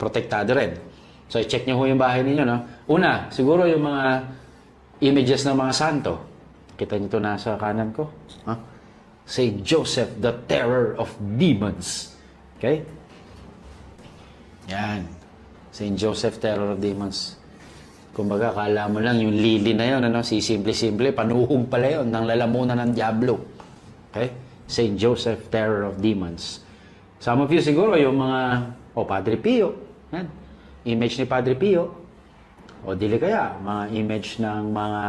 protektado rin. So, i-check nyo ho yung bahay ninyo, no? Una, siguro yung mga images ng mga santo. Kita nyo to nasa kanan ko. Ha? Saint Joseph, the terror of demons. Okay? Yan. Saint Joseph, terror of demons. Kumbaga, kala mo lang yung lili na yun, ano? Si simple-simple, panuhog pala yun ng lalamunan ng Diablo. Okay? Saint Joseph, terror of demons. Some of you siguro, yung mga, o Padre Pio. Yan. Image ni Padre Pio. O dili kaya, mga image ng mga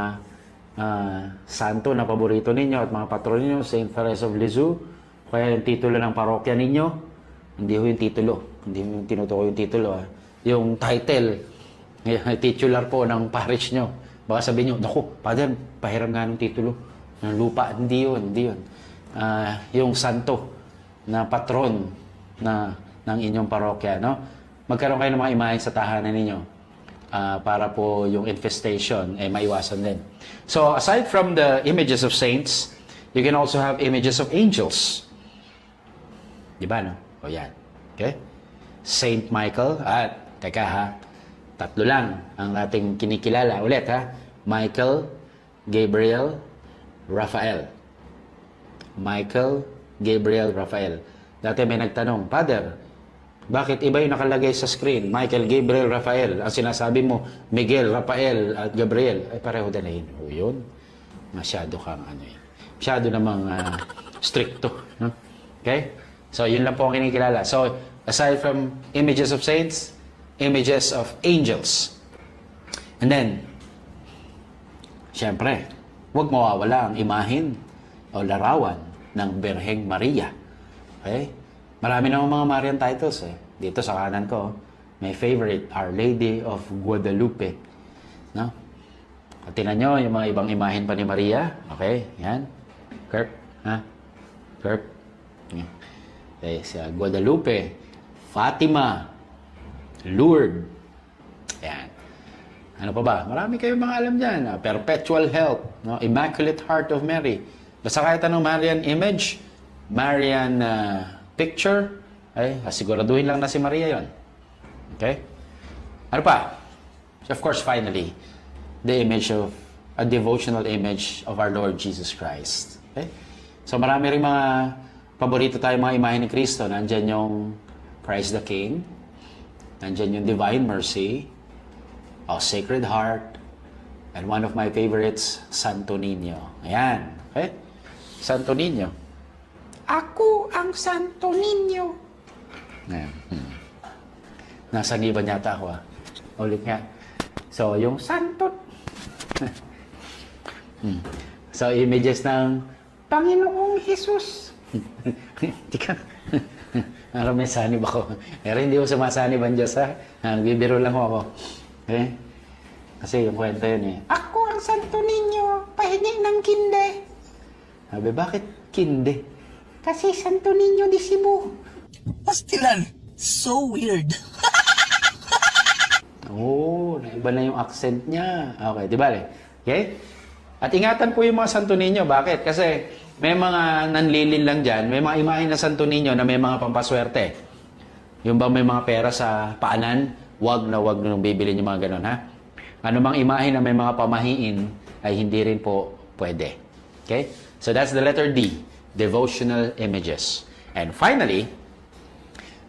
ah, santo na paborito ninyo at mga patron ninyo, Saint Therese of Lisieux. Kaya yung titulo ng parokya ninyo, hindi ho yung titulo. Hindi mo yung tinutukoy yung titulo. ah. Yung title, eh, titular po ng parish nyo. Baka sabihin nyo, naku, Father, pahiram nga ng titulo. Ng lupa. Hindi yun, hindi yun. Ah, yung santo na patron na ng inyong parokya, no? Magkaroon kayo ng mga imahe sa tahanan ninyo ah, para po yung infestation ay maiwasan din. So, aside from the images of saints, you can also have images of angels. Di ba, no? O yan. Okay? Saint Michael at, teka ha, tatlo lang ang ating kinikilala. Ulit ha, Michael, Gabriel, Raphael. Michael, Gabriel, Raphael. Dati may nagtanong, Father, bakit iba yung nakalagay sa screen? Michael, Gabriel, Raphael. Ang sinasabi mo, Miguel, Rafael, at Gabriel. Ay pareho din na yun. O yun, masyado kang ano yun. Masyado namang ah, stricto. No? Okay? So, yun lang po ang kinikilala. So, aside from images of saints, images of angels. And then, Siyempre, huwag mawawala ang imahin o larawan ng Berheng Maria. Okay? Marami namang mga Marian titles eh. Dito sa kanan ko, my favorite, Our Lady of Guadalupe. No? At tinan nyo yung mga ibang imahin pa ni Maria. Okay? Yan. Kirk. Ha? Kirk. Okay, si Guadalupe. Fatima. Lourdes. Yan. Ano pa ba? Marami kayong mga alam dyan. Ah, Perpetual Help, no? Immaculate Heart of Mary. Basta kahit anong Marian image, Marian ah, picture, ay asiguraduhin lang na si Maria yon. Okay? Ano pa? So of course, finally, the image of, a devotional image of our Lord Jesus Christ. Okay? So marami rin mga paborito tayo mga imahe ni Kristo. Nandyan yung Christ the King. Nandyan yung Divine Mercy. O Sacred Heart, and one of my favorites, Santo Niño. Ayan. Okay? Santo Niño. Ako ang Santo Niño. Ayan. Hmm. Nasa giban yata ako ah. Ulit nga. So, yung Santo... hmm. So, images ng Panginoong Jesus. Di ka... Parang may sanib ako. Pero hindi ko sumasanib ang Diyos ha. Nagbibiro lang ako. Eh? Kasi yung kwento yun eh. Ako ang Santo Niño, pahingi ng kinde. Sabi, bakit kinde? Kasi Santo Niño di Cebu. Pastilan. So weird. Oh, naiba na yung accent niya. Okay, di ba? Okay? At ingatan po yung mga Santo Niño. Bakit? Kasi may mga nanlilin lang dyan, may mga imahe na Santo Niño na may mga pampaswerte. Yung ba may mga pera sa paanan, wag na wag nung bibili yung mga ganun, ha? Ano mang imahe na may mga pamahiin ay hindi rin po pwede. Okay? So that's the letter D, devotional images. And finally,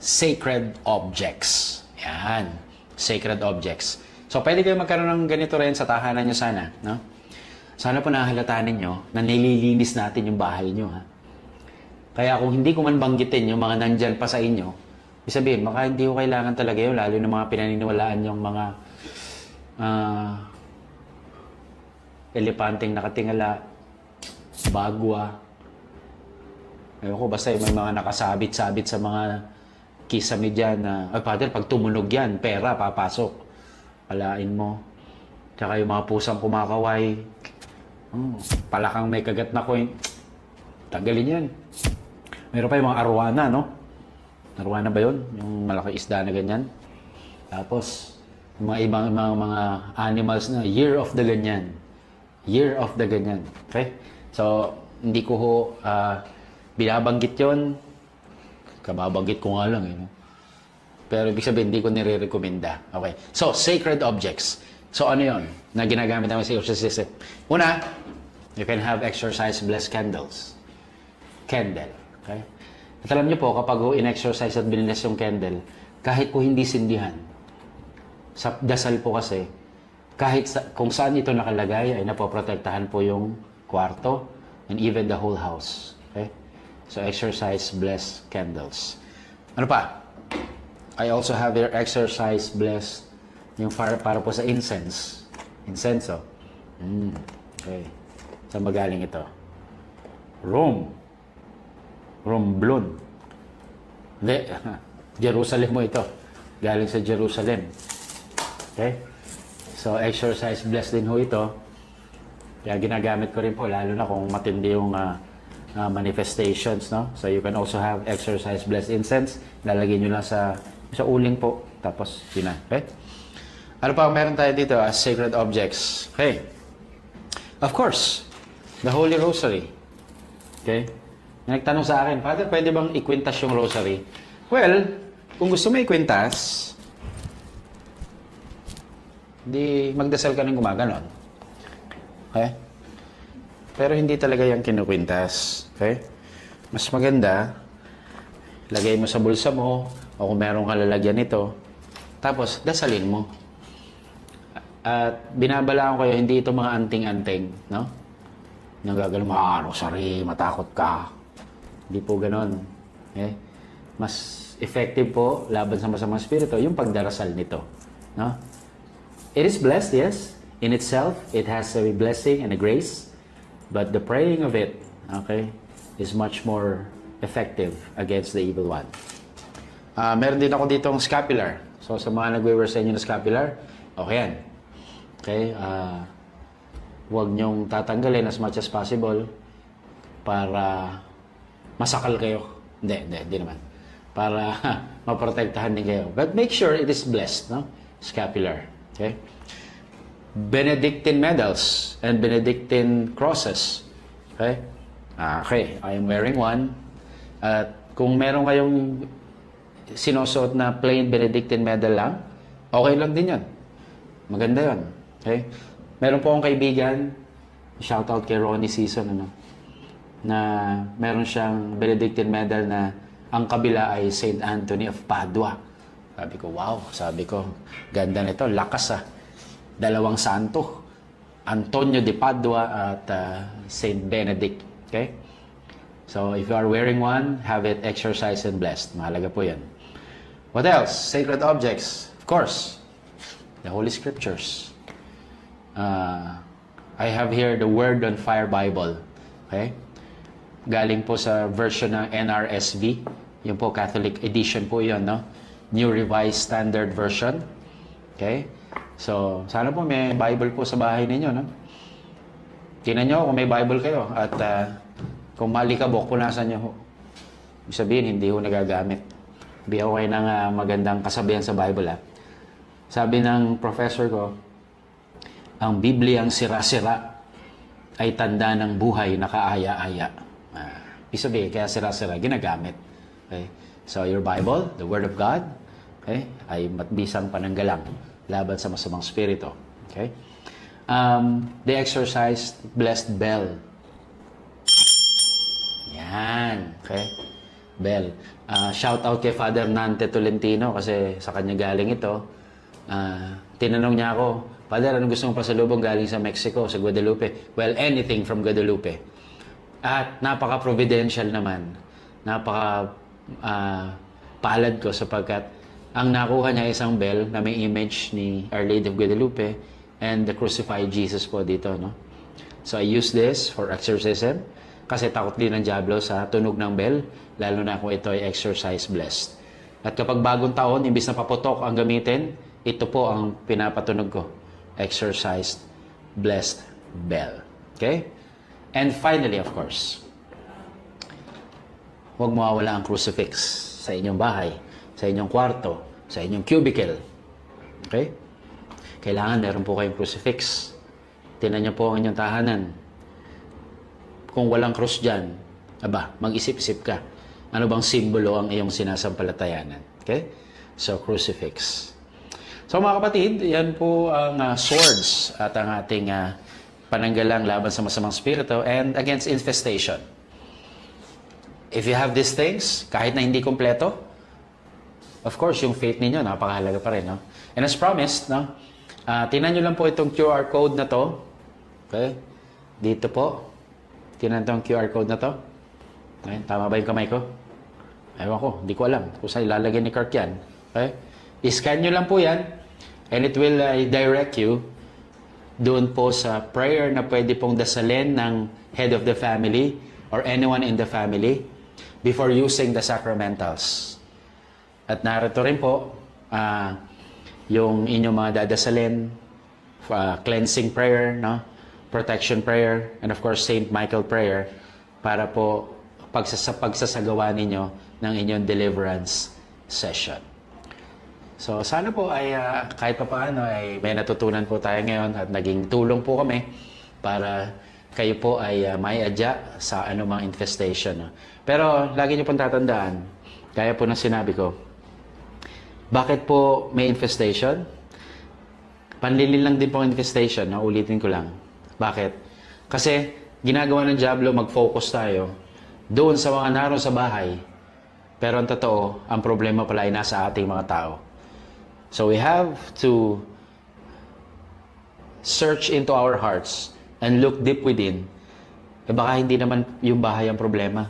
sacred objects. Yan. Sacred objects. So, pwede kayo magkaroon ng ganito rin sa tahanan nyo sana. No? Sana po nahahalataan ninyo na nililinis natin yung bahay nyo. Ha? Kaya kung hindi ko man banggitin yung mga nandyan pa sa inyo, ibig sabihin, baka hindi ko kailangan talaga yun, lalo ng mga pinaniniwalaan yung mga ah, elepanteng nakatingala, bagwa, Ayun ko, basta yung may mga nakasabit-sabit sa mga kisame dyan na, ay, Father, pag tumunog yan, pera, papasok. Alain mo. Tsaka yung mga pusang kumakaway, hmm, palakang may kagat na coin, tanggalin yan. Meron pa yung mga arwana, no? Arwana ba yun? Yung malaki isda na ganyan. Tapos, yung mga ibang mga, mga animals na year of the ganyan. Year of the ganyan. Okay? So, hindi ko ho ah, binabanggit yon Kababanggit ko nga lang, eh. Pero ibig sabihin, hindi ko nire-recommenda. Okay. So, sacred objects. So, ano yon na ginagamit namin sa exorcism? Una, you can have exercise blessed candles. Candle. Okay? At alam niyo po, kapag in-exercise at binilas yung candle, kahit po hindi sindihan, sa dasal po kasi, kahit sa, kung saan ito nakalagay, ay napoprotektahan po yung kwarto and even the whole house. So, exercise blessed candles. Ano pa? I also have here exercise blessed yung para, para po sa incense. Incenso. Mm, okay. Saan magaling ito? Rome. Romblon. Hindi. Jerusalem mo ito. Galing sa Jerusalem. Okay? So, exercise blessed din ho ito. Kaya ginagamit ko rin po, lalo na kung matindi yung ah, ah, manifestations, no? So, you can also have exercise blessed incense. Lalagyan nyo lang sa, sa uling po. Tapos, yun na. Okay? Ano pa meron tayo dito as sacred objects? Okay. Of course, the Holy Rosary. Okay? May nagtanong sa akin, Father, pwede bang ikwintas yung rosary? Well, kung gusto mo ikwintas, di magdasal ka ng gumaganon. Okay? Pero hindi talaga yung kinukwintas. Okay? Mas maganda, lagay mo sa bulsa mo, o kung meron ka lalagyan nito, tapos dasalin mo. At binabalaan ko kayo, hindi ito mga anting-anting, no? Nang mo, ah, rosary, matakot ka. Hindi po ganon. Eh? Mas effective po laban sa masamang spirito yung pagdarasal nito. No? It is blessed, yes. In itself, it has a blessing and a grace. But the praying of it, okay, is much more effective against the evil one. Ah, meron din ako ditong scapular. So, sa mga nagwe-wear sa inyo ng scapular, okay yan. Okay? ah huwag niyong tatanggalin as much as possible para masakal kayo. Hindi, hindi, hindi naman. Para maprotektahan din kayo. But make sure it is blessed, no? Scapular. Okay? Benedictine medals and Benedictine crosses. Okay? Ah, okay, I am wearing one. At kung meron kayong sinusuot na plain Benedictine medal lang, okay lang din yan. Maganda yon. Okay? Meron po akong kaibigan, shout out kay Ronnie Season, ano, na meron siyang Benedictine medal na ang kabila ay St. Anthony of Padua. Sabi ko, wow, sabi ko, ganda nito, lakas ah. Dalawang santo. Antonio de Padua at uh, St. Benedict. Okay? So, if you are wearing one, have it exercised and blessed. Mahalaga po yan. What else? Sacred objects. Of course, the Holy Scriptures. Uh, I have here the Word on Fire Bible. Okay? Galing po sa version ng NRSV. Yung po, Catholic edition po yun, no? New Revised Standard Version. Okay? So, sana po may Bible po sa bahay ninyo, no? Tingnan nyo kung may Bible kayo at uh, kung malikabok, punasan nyo ho. Ibig sabihin, hindi ho nagagamit. Be okay ng uh, magandang kasabihan sa Bible, ha? Sabi ng professor ko, ang Bibliang sira-sira ay tanda ng buhay na kaaya-aya. Ah, ibig sabihin, kaya sira-sira, ginagamit. Okay? So, your Bible, the Word of God, okay, ay matbisang pananggalang laban sa masamang spirito. Okay? Um, they exercised blessed bell. Yan. Okay? Bell. Ah, shout out kay Father Nante Tolentino kasi sa kanya galing ito. Ah, tinanong niya ako, Father, ano gusto mong pasalubong galing sa Mexico, sa Guadalupe? Well, anything from Guadalupe. At napaka-providential naman. Napaka ah, palad ko sapagkat ang nakuha niya isang bell na may image ni Our Lady of Guadalupe and the crucified Jesus po dito, no? So I use this for exorcism kasi takot din ng Diablo sa tunog ng bell, lalo na kung ito ay exercise blessed. At kapag bagong taon, imbis na paputok ang gamitin, ito po ang pinapatunog ko. Exercised blessed bell. Okay? And finally, of course, huwag mawawala ang crucifix sa inyong bahay, sa inyong kwarto, sa inyong cubicle. Okay? Kailangan meron po kayong crucifix. Tinan niyo po ang inyong tahanan. Kung walang cross dyan, aba, mag-isip-isip ka. Ano bang simbolo ang iyong sinasampalatayanan? Okay? So, crucifix. So mga kapatid, yan po ang ah, swords at ang ating ah, pananggalang laban sa masamang spirito and against infestation. If you have these things, kahit na hindi kompleto, of course, yung faith ninyo, napakahalaga pa rin. No? And as promised, no, ah, tingnan nyo lang po itong QR code na to. Okay? Dito po. Tingnan itong QR code na to. Okay? Tama ba yung kamay ko? Ewan ko, hindi ko alam kung saan ilalagay ni Kirk yan. Okay? I-scan nyo lang po yan and it will uh, direct you doon po sa prayer na pwede pong dasalin ng head of the family or anyone in the family before using the sacramentals. At narito rin po ah, yung inyong mga dadasalin, uh, cleansing prayer, no? protection prayer, and of course Saint Michael prayer para po pagsasa pagsasagawa ninyo ng inyong deliverance session. So sana po ay ah, kahit pa paano ay may natutunan po tayo ngayon at naging tulong po kami para kayo po ay ah, may adya sa anumang infestation. Pero lagi niyo pong tatandaan, kaya po ng sinabi ko, bakit po may infestation? Panlilin lang din po infestation, no? ulitin ko lang. Bakit? Kasi ginagawa ng Diablo, mag-focus tayo doon sa mga naroon sa bahay. Pero ang totoo, ang problema pala ay nasa ating mga tao. So we have to search into our hearts and look deep within. Eh baka hindi naman yung bahay ang problema.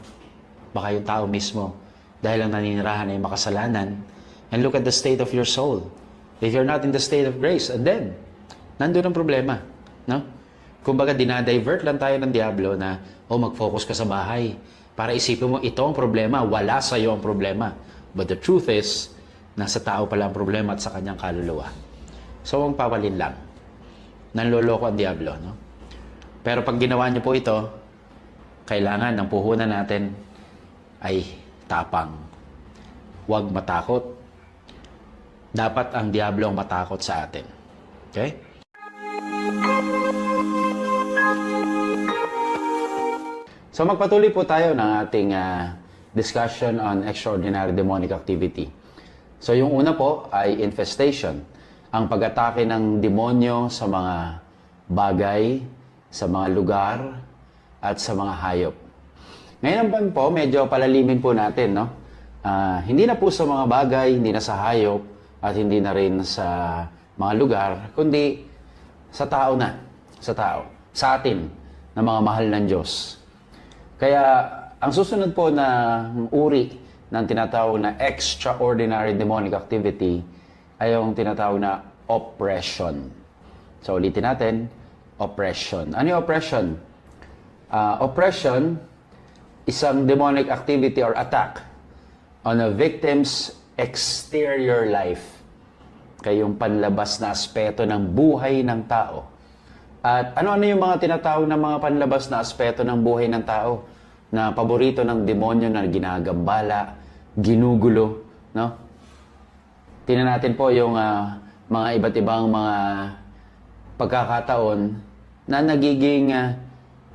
Baka yung tao mismo. Dahil ang naninirahan ay makasalanan. And look at the state of your soul. If you're not in the state of grace, and then, nandun ang problema. No? Kumbaga, dinadivert lang tayo ng Diablo na, oh, mag-focus ka sa bahay. Para isipin mo, ito ang problema, wala sa iyo ang problema. But the truth is, nasa tao pala ang problema at sa kanyang kaluluwa. So, ang pawalin lang. Nanloloko ang Diablo, no? Pero pag ginawa niyo po ito, kailangan ng puhunan natin ay tapang. Huwag matakot. Dapat ang Diablo ang matakot sa atin. Okay? So magpatuloy po tayo ng ating ah, discussion on extraordinary demonic activity. So yung una po ay infestation, ang pag-atake ng demonyo sa mga bagay, sa mga lugar, at sa mga hayop. Ngayon naman po, medyo palalimin po natin, no? Ah, hindi na po sa mga bagay, hindi na sa hayop, at hindi na rin sa mga lugar, kundi sa tao na, sa tao, sa atin, na mga mahal ng Diyos. Kaya ang susunod po na uri ng tinatawag na extraordinary demonic activity ay yung tinatawag na oppression. So ulitin natin, oppression. Ano yung oppression? Ah, oppression, isang demonic activity or attack on a victim's exterior life. Kaya yung panlabas na aspeto ng buhay ng tao. At ano-ano yung mga tinatawag na mga panlabas na aspeto ng buhay ng tao na paborito ng demonyo na ginagambala, ginugulo, no? Tingnan natin po yung ah, mga iba't ibang mga pagkakataon na nagiging ah,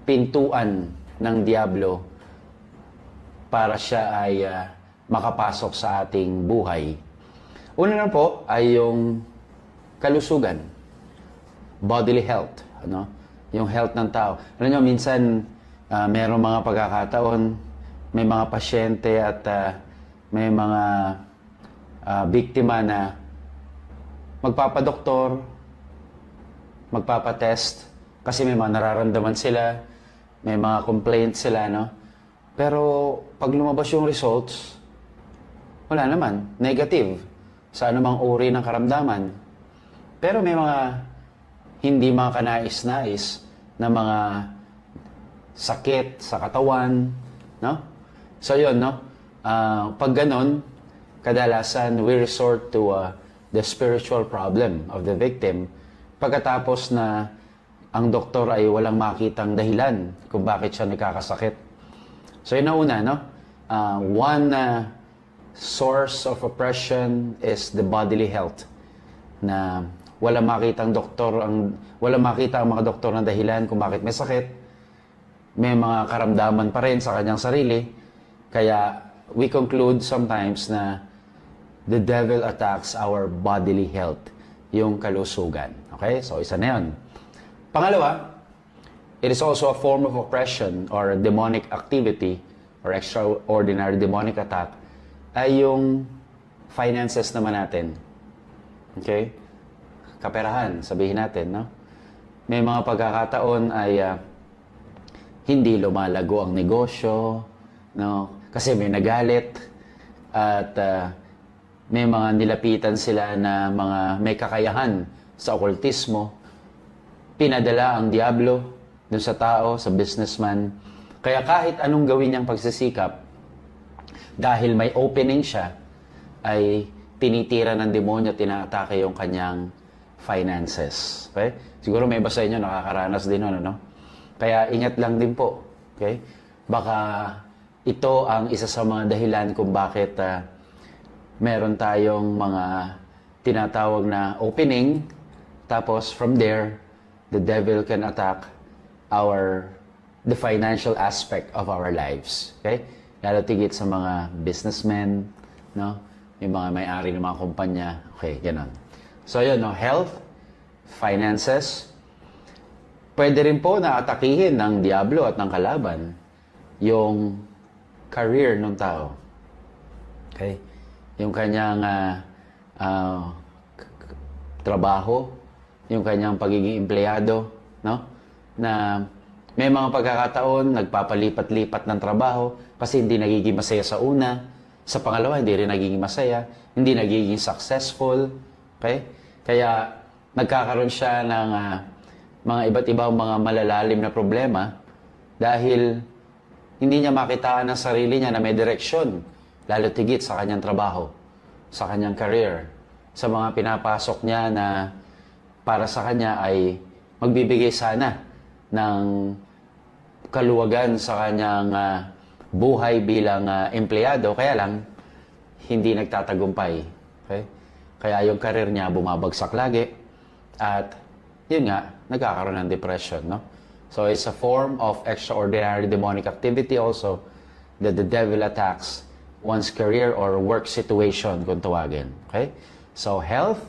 pintuan ng Diablo para siya ay ah, makapasok sa ating buhay. Una na po ay yung kalusugan, bodily health, ano? Yung health ng tao. Alam nyo, minsan ah, merong mga pagkakataon, may mga pasyente at ah, may mga ah, biktima na magpapadoktor, magpapatest, kasi may mga nararamdaman sila, may mga complaints sila, no? Pero pag lumabas yung results, wala naman, negative sa anumang uri ng karamdaman. Pero may mga hindi mga kanais-nais na mga sakit sa katawan, no? So yun, no? Ah, pag ganon, kadalasan we resort to ah, the spiritual problem of the victim pagkatapos na ang doktor ay walang makitang dahilan kung bakit siya nagkakasakit. So yun ang una, no? Ah, one ah, source of oppression is the bodily health na wala makitang doktor ang wala makita ang mga doktor ng dahilan kung bakit may sakit may mga karamdaman pa rin sa kanyang sarili kaya we conclude sometimes na the devil attacks our bodily health, yung kalusugan. Okay? So, isa na yun. Pangalawa, it is also a form of oppression or demonic activity or extraordinary demonic attack ay yung finances naman natin. Okay? Kaperahan, sabihin natin, no? May mga pagkakataon ay ah, hindi lumalago ang negosyo, no? Kasi may nagalit at ah, may mga nilapitan sila na mga may kakayahan sa okultismo. Pinadala ang diablo dun sa tao, sa businessman. Kaya kahit anong gawin niyang pagsisikap, dahil may opening siya, ay tinitira ng demonyo, tinaatake yung kanyang finances. Okay? Siguro may iba sa inyo nakakaranas din nun, ano? Kaya ingat lang din po. Okay? Baka ito ang isa sa mga dahilan kung bakit ah, meron tayong mga tinatawag na opening, tapos from there, the devil can attack our the financial aspect of our lives. Okay? Lalo tigit sa mga businessmen, no? Yung mga may-ari ng mga kumpanya. Okay, ganun. So, yun, no? Health, finances, pwede rin po na atakihin ng Diablo at ng kalaban yung career ng tao. Okay? Yung kanyang k- k- trabaho, yung kanyang pagiging empleyado, no? Na may mga pagkakataon, nagpapalipat-lipat ng trabaho kasi hindi nagiging masaya sa una. Sa pangalawa, hindi rin nagiging masaya. Hindi nagiging successful. Okay? Kaya nagkakaroon siya ng ah, mga iba't ibang mga malalalim na problema dahil hindi niya makitaan ang sarili niya na may direksyon, lalo tigit sa kanyang trabaho, sa kanyang career, sa mga pinapasok niya na para sa kanya ay magbibigay sana ng kaluwagan sa kanyang ah, buhay bilang ah, empleyado, kaya lang hindi nagtatagumpay. Okay? Kaya yung career niya bumabagsak lagi at yun nga, nagkakaroon ng depression, no? So it's a form of extraordinary demonic activity also that the devil attacks one's career or work situation kung tawagin. Okay? So health,